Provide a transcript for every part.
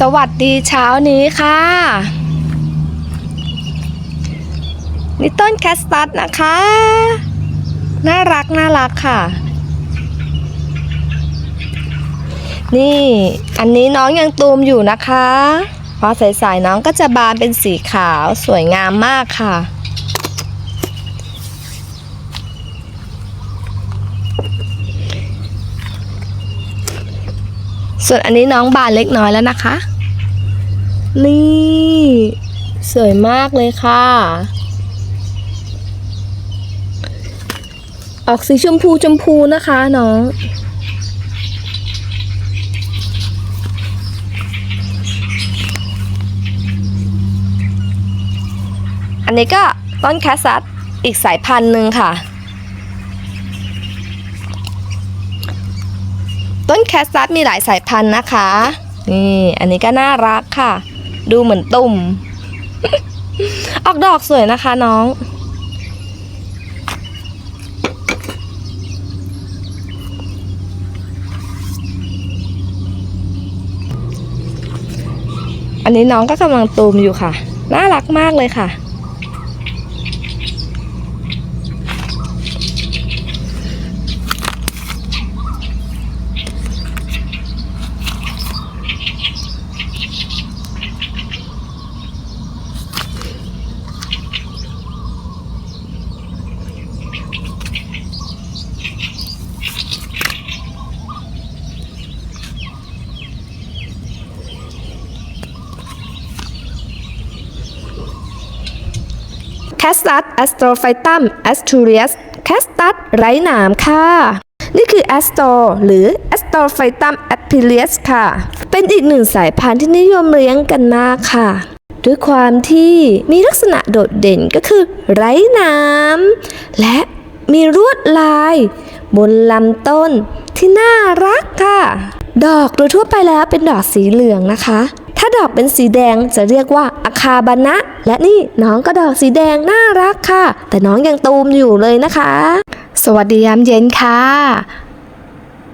สวัสดีเช้านี้ค่ะนี่ต้นแคสตัสนะคะ น่ารักน่ารักค่ะ นี่ อันนี้น้องยังตูมอยู่นะคะ พอใสๆน้องก็จะบานเป็นสีขาวสวยงามมากค่ะ ส่วนอันนี้น้องบานเล็กน้อยแล้วนะคะ นี่ สวยมากเลยค่ะ ออกสีชมพูชมพูนะคะน้องอันนี้ก็ต้นแคสซัสอีกสายพันธุ์หนึ่งค่ะ ต้นแคสซัสมีหลายสายพันธุ์นะคะ นี่อันนี้ก็น่ารักค่ะ ดูเหมือนตุ่ม ออกดอกสวยนะคะน้อง อันนี้น้องก็กำลังตูมอยู่ค่ะ น่ารักมากเลยค่ะ สตัสแอสโตรไฟตัมแอสทูเรียสแคสตัสไร้หนามค่ะ นี่คือแอสโตรหรือแอสโตรไฟตัมแอปพิเลียสค่ะ เป็นอีกหนึ่งสายพันธุ์ที่นิยมเลี้ยงกันมากค่ะด้วยความที่มีลักษณะโดดเด่นก็คือ ไร้หนามและมีลวดลาย บนลำต้นที่น่ารักค่ะ ดอกโดยทั่วไปแล้วเป็นดอกสีเหลืองนะคะ ถ้าดอกเป็นสีแดงจะเรียกว่าอาคาบานะ และนี่น้องก็ดอกสีแดงน่ารักค่ะ แต่น้องยังตูมอยู่เลยนะคะ สวัสดียามเย็นค่ะ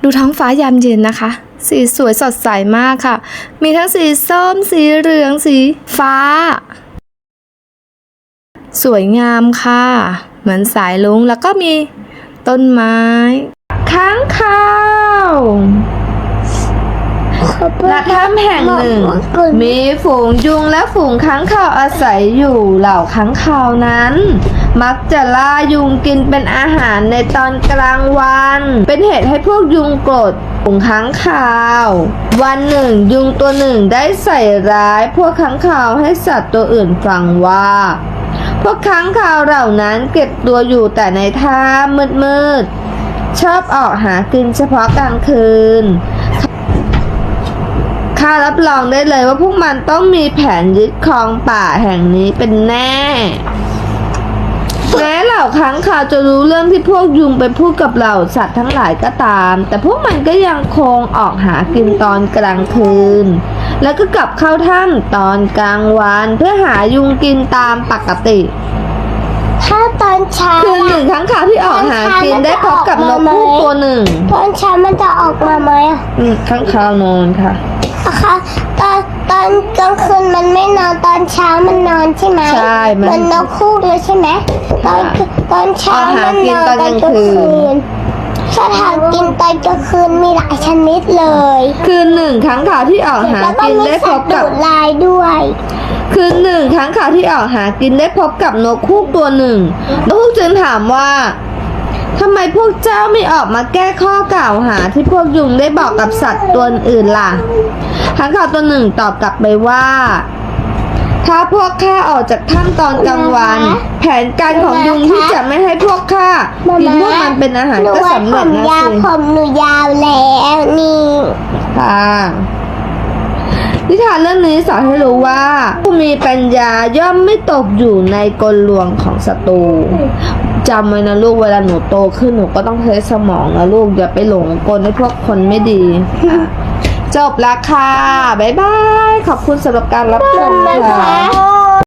ดูท้องฟ้ายามเย็นนะคะ สีสวยสดใสมากค่ะ มีทั้งสีส้ม สีเหลือง สีฟ้า สวยงามค่ะ เหมือนสายลุงแล้วก็มีต้นไม้ ค้างคาว ณถ้ำแห่งหนึ่ง มีฝูงยุงและฝูงค้างคาวอาศัยอยู่เหล่าค้างคาวนั้น มักจะล่ายุงกินเป็นอาหารในตอนกลางวัน เป็นเหตุให้พวกยุงโกรธฝูงค้างคาว วันหนึ่งยุงตัวหนึ่งได้ใส่ร้ายพวกค้างคาวให้สัตว์ตัวอื่นฟังว่า พวกค้างคาวเหล่านั้นเก็บตัวอยู่แต่ในถ้ำมืดๆชอบออกหากินเฉพาะกลางคืน ข้ารับรองได้เลยว่าพวกมันต้องมีแผนยึดครองป่าแห่งนี้เป็นแน่แม้เหล่าค้างคาวจะรู้เรื่องที่พวกยุงไปพูดกับเหล่าสัตว์ทั้งหลายก็ตาม แต่พวกมันก็ยังคงออกหากินตอนกลางคืน แล้วก็กลับเข้าถ้ำตอนกลางวันเพื่อหายุงกินตามปกติถ้าตอนเช้าคืนหนึ่งค้างคาวที่ออกหากินได้พบกับนกคู่ตัวหนึ่ง ตอนเช้ามันจะออกมาไหมอะอืมค้างคาวนอนค่ะ ตอนตอนกลางคืนมันไม่นอนตอนเช้ามันนอนใช่ไหมใช่มัน มันนกคู่เลยใช่ไหมตอนตอนเช้าออกหามันกินนอนตอนกลางคืนสถานกินตอนกลางคืนมีหลายชนิดเลย คืนหนึ่งค้างคาวที่ออกหาแล้วก็กินมีได้พสับตว์กัดูบดลายด้วย คืนหนึ่งค้างคาวที่ออกหากินได้พบกับนกคูกตัวหนึ่งนกคูกจึงถามว่า ทำไมพวกเจ้าไม่ออกมาแก้ข้อกล่าวหาที่พวกยุงได้บอกกับสัตว์ตัวอื่นล่ะค้างคาวตัวหนึ่งตอบกลับไปว่า ถ้าพวกข้าออกจากถ้ำตอนกลางวัน แผนการของยุงที่จะไม่ให้พวกข้ากินพวกมันเป็นอาหารหนูก็ไว้สำผเร็จมนะยาวสิผมหนูยาวแล้วนี่ค่ะ นิทานเรื่องนี้สอนให้รู้ว่า ผู้มีปัญญาย่อมไม่ตกอยู่ในกลลวงของศัตรูจำไว้นะลูกเวลาหนูโตขึ้นหนูก็ต้องใช้สมองนะลูกอย่าไปหลงกลให้พวกคนไม่ดี จบแล้วค่ะ บ๊ายบาย ขอบคุณสำหรับการรับชมนะค่ะคะ